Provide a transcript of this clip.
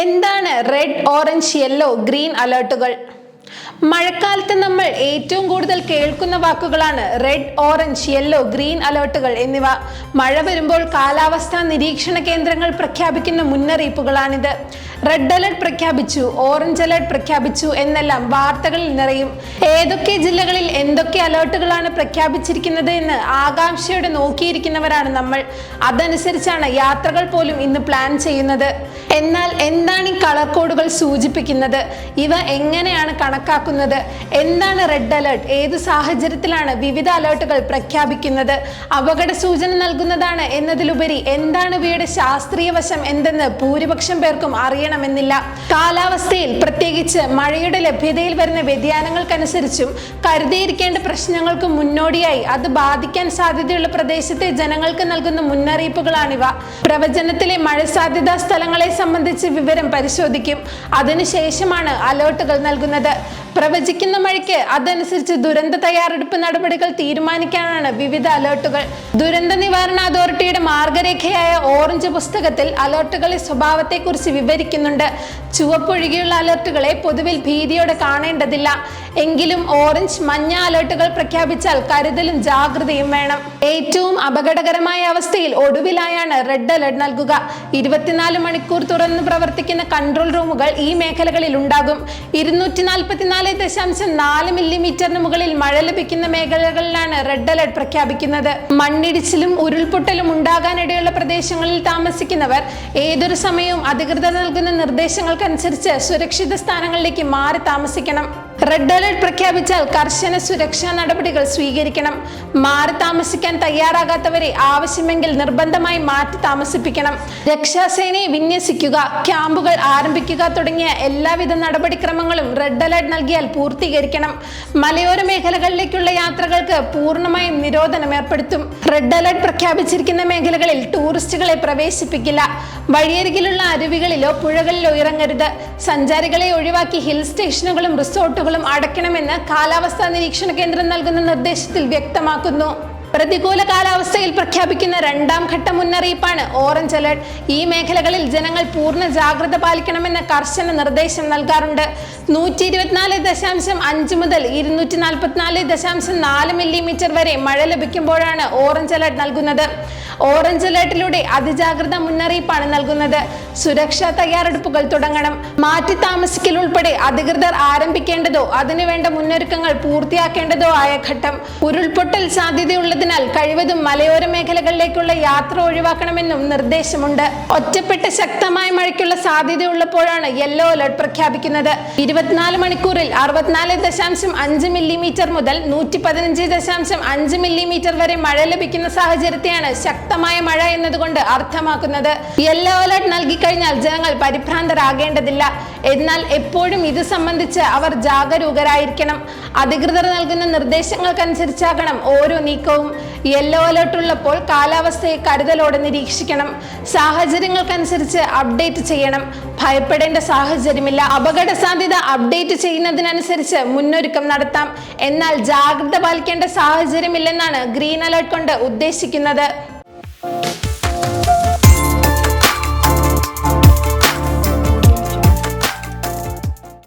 എന്താണ് red orange yellow green അലേർട്ടുകൾ മഴക്കാലത്ത് നമ്മൾ ഏറ്റവും കൂടുതൽ കേൾക്കുന്ന വാക്കുകളാണ് റെഡ് ഓറഞ്ച് യെല്ലോ ഗ്രീൻ അലേർട്ടുകൾ എന്നിവ. മഴ വരുമ്പോൾ കാലാവസ്ഥാ നിരീക്ഷണ കേന്ദ്രങ്ങൾ പ്രഖ്യാപിക്കുന്ന മുന്നറിയിപ്പുകളാണിത്. റെഡ് അലർട്ട് പ്രഖ്യാപിച്ചു ഓറഞ്ച് അലർട്ട് പ്രഖ്യാപിച്ചു എന്നെല്ലാം വാർത്തകളിൽ നിറയും. ഏതൊക്കെ ജില്ലകളിൽ എന്തൊക്കെ അലേർട്ടുകളാണ് പ്രഖ്യാപിച്ചിരിക്കുന്നത് എന്ന് ആകാംക്ഷയോടെ നോക്കിയിരിക്കുന്നവരാണ് നമ്മൾ. അതനുസരിച്ചാണ് യാത്രകൾ പോലും ഇന്ന് പ്ലാൻ ചെയ്യുന്നത്. എന്നാൽ എന്താണ് ഈ കളർ കോഡുകൾ സൂചിപ്പിക്കുന്നത്? ഇവ എങ്ങനെയാണ് കണക്കാക്കുന്നത്? എന്താണ് റെഡ് അലേർട്ട് ഏത് സാഹചര്യത്തിലാണ് വിവിധ അലേർട്ടുകൾ പ്രഖ്യാപിക്കുന്നത്? അപകട സൂചന നൽകുന്നതാണ് എന്നതിലുപരി എന്താണ് ഇവയുടെ ശാസ്ത്രീയ വശം എന്തെന്ന് ഭൂരിപക്ഷം പേർക്കും അറിയണമെന്നില്ല. കാലാവസ്ഥയിൽ പ്രത്യേകിച്ച് മഴയുടെ ലഭ്യതയിൽ വരുന്ന വ്യതിയാനങ്ങൾക്കനുസരിച്ചും കരുതിയിരിക്കേണ്ട പ്രശ്നങ്ങൾക്ക് മുന്നോടിയായി അത് ബാധിക്കാൻ സാധ്യതയുള്ള പ്രദേശത്തെ ജനങ്ങൾക്ക് നൽകുന്ന മുന്നറിയിപ്പുകളാണിവ. പ്രവചനത്തിലെ മഴ സാധ്യതാ സ്ഥലങ്ങളെ സംബന്ധിച്ച് വിവരം പരിശോധിക്കും. അതിനുശേഷമാണ് അലേർട്ടുകൾ നൽകുന്നത്. പ്രവചിക്കുന്ന മഴയ്ക്ക് അതനുസരിച്ച് ദുരന്ത തയ്യാറെടുപ്പ് നടപടികൾ തീരുമാനിക്കാനാണ് വിവിധ അലേർട്ടുകൾ. ദുരന്ത നിവാരണ അതോറിറ്റിയുടെ മാർഗരേഖയായ ഓറഞ്ച് പുസ്തകത്തിൽ അലേർട്ടുകളെ സ്വഭാവത്തെക്കുറിച്ച് വിവരിക്കുന്നുണ്ട്. ചുവപ്പൊഴികെയുള്ള അലേർട്ടുകളെ പൊതുവിൽ ഭീതിയോടെ കാണേണ്ടതില്ല. എങ്കിലും ഓറഞ്ച് മഞ്ഞ അലേർട്ടുകൾ പ്രഖ്യാപിച്ചാൽ കരുതലും ജാഗ്രതയും വേണം. ഏറ്റവും അപകടകരമായ അവസ്ഥയിൽ ഒടുവിലായാണ് റെഡ് അലർട്ട് നൽകുക. ഇരുപത്തിനാല് മണിക്കൂർ തുറന്ന് പ്രവർത്തിക്കുന്ന കൺട്രോൾ റൂമുകൾ ഈ മേഖലകളിൽ ഉണ്ടാകും. ഇരുന്നൂറ്റി നാൽപ്പത്തിനാല് ദശാംശം നാല് മില്ലിമീറ്ററിന് മുകളിൽ മഴ ലഭിക്കുന്ന മേഖലകളിലാണ് റെഡ് അലർട്ട് പ്രഖ്യാപിക്കുന്നത്. മണ്ണിടിച്ചിലും ഉരുൾപൊട്ടലും ഉണ്ടാകാനിടയുള്ള പ്രദേശങ്ങളിൽ താമസിക്കുന്നവർ ഏതൊരു സമയവും അധികൃതർ നൽകുന്ന നിർദ്ദേശങ്ങൾക്കനുസരിച്ച് സുരക്ഷിത സ്ഥാനങ്ങളിലേക്ക് മാറി താമസിക്കണം. റെഡ് അലർട്ട് പ്രഖ്യാപിച്ചാൽ കർശന സുരക്ഷാ നടപടികൾ സ്വീകരിക്കണം. മാറി താമസിക്കാൻ തയ്യാറാകാത്തവരെ ആവശ്യമെങ്കിൽ നിർബന്ധമായി മാറ്റി താമസിപ്പിക്കണം. രക്ഷാസേനയെ വിന്യസിക്കുക ക്യാമ്പുകൾ ആരംഭിക്കുക തുടങ്ങിയ എല്ലാവിധ നടപടിക്രമങ്ങളും റെഡ് അലർട്ട് നൽകിയാൽ പൂർത്തീകരിക്കണം. മലയോര മേഖലകളിലേക്കുള്ള യാത്രകൾക്ക് പൂർണമായും നിരോധനം ഏർപ്പെടുത്തും. റെഡ് അലർട്ട് പ്രഖ്യാപിച്ചിരിക്കുന്ന മേഖലകളിൽ ടൂറിസ്റ്റുകളെ പ്രവേശിപ്പിക്കില്ല. വഴിയരികിലുള്ള അരുവികളിലോ പുഴകളിലോ ഇറങ്ങരുത്. സഞ്ചാരികളെ ഒഴിവാക്കി ഹിൽ സ്റ്റേഷനുകളും റിസോർട്ടുകളും അടയ്ക്കണമെന്ന് കാലാവസ്ഥാ നിരീക്ഷണ കേന്ദ്രം നൽകുന്ന നിർദ്ദേശത്തിൽ വ്യക്തമാക്കുന്നു. പ്രതികൂല കാലാവസ്ഥയിൽ പ്രഖ്യാപിക്കുന്ന രണ്ടാം ഘട്ട മുന്നറിയിപ്പാണ്. ഓറഞ്ച് അലർട്ട് ഈ മേഖലകളിൽ ജനങ്ങൾ പൂർണ ജാഗ്രത പാലിക്കണമെന്ന കർശന നിർദ്ദേശം നൽകാറുണ്ട്. നൂറ്റി ഇരുപത്തിനാല് ദശാംശം അഞ്ച് മുതൽ ഇരുന്നൂറ്റി നാൽപ്പത്തിനാല് ദശാംശം നാല് മില്ലിമീറ്റർ വരെ മഴ ലഭിക്കുമ്പോഴാണ് ഓറഞ്ച് അലർട്ട് നൽകുന്നത്. ഓറഞ്ച് അലേർട്ടിലൂടെ അതിജാഗ്രത മുന്നറിയിപ്പാണ് നൽകുന്നത്. സുരക്ഷാ തയ്യാറെടുപ്പുകൾ തുടങ്ങണം. മാറ്റി താമസിക്കൽ ഉൾപ്പെടെ അധികൃതർ ആരംഭിക്കേണ്ടതോ അതിനുവേണ്ട മുന്നൊരുക്കങ്ങൾ പൂർത്തിയാക്കേണ്ടതോ ആയ ഘട്ടം. ഉരുൾപൊട്ടൽ സാധ്യതയുള്ളതിനാൽ കഴിവതും മലയോര മേഖലകളിലേക്കുള്ള യാത്ര ഒഴിവാക്കണമെന്നും നിർദ്ദേശമുണ്ട്. ഒറ്റപ്പെട്ട ശക്തമായ മഴയ്ക്കുള്ള സാധ്യതയുള്ളപ്പോഴാണ് യെല്ലോ അലർട്ട് പ്രഖ്യാപിക്കുന്നത്. ഇരുപത്തിനാല് മണിക്കൂറിൽ അറുപത്തിനാല് ദശാംശം അഞ്ച് മില്ലിമീറ്റർ മുതൽ നൂറ്റി പതിനഞ്ച് ദശാംശം അഞ്ച് മില്ലിമീറ്റർ വരെ മഴ ലഭിക്കുന്ന സാഹചര്യത്തെയാണ് ശക്തമായ മഴ എന്നതുകൊണ്ട് അർത്ഥമാക്കുന്നത് യെല്ലോ അലർട്ട് നൽകിക്കഴിഞ്ഞാൽ ജനങ്ങൾ പരിഭ്രാന്തരാകേണ്ടതില്ല. എന്നാൽ എപ്പോഴും ഇത് സംബന്ധിച്ച് അവർ ജാഗരൂകരായിരിക്കണം. അധികൃതർ നൽകുന്ന നിർദ്ദേശങ്ങൾക്കനുസരിച്ചാകണം ഓരോ നീക്കവും. യെല്ലോ അലർട്ട് ഉള്ളപ്പോൾ കാലാവസ്ഥയെ കരുതലോടെ നിരീക്ഷിക്കണം. സാഹചര്യങ്ങൾക്കനുസരിച്ച് അപ്ഡേറ്റ് ചെയ്യണം. ഭയപ്പെടേണ്ട സാഹചര്യമില്ല. അപകട സാധ്യത അപ്ഡേറ്റ് ചെയ്യുന്നതിനനുസരിച്ച് മുന്നൊരുക്കം നടത്താം. എന്നാൽ ജാഗ്രത പാലിക്കേണ്ട സാഹചര്യമില്ലെന്നാണ് ഗ്രീൻ അലർട്ട് കൊണ്ട് ഉദ്ദേശിക്കുന്നത്.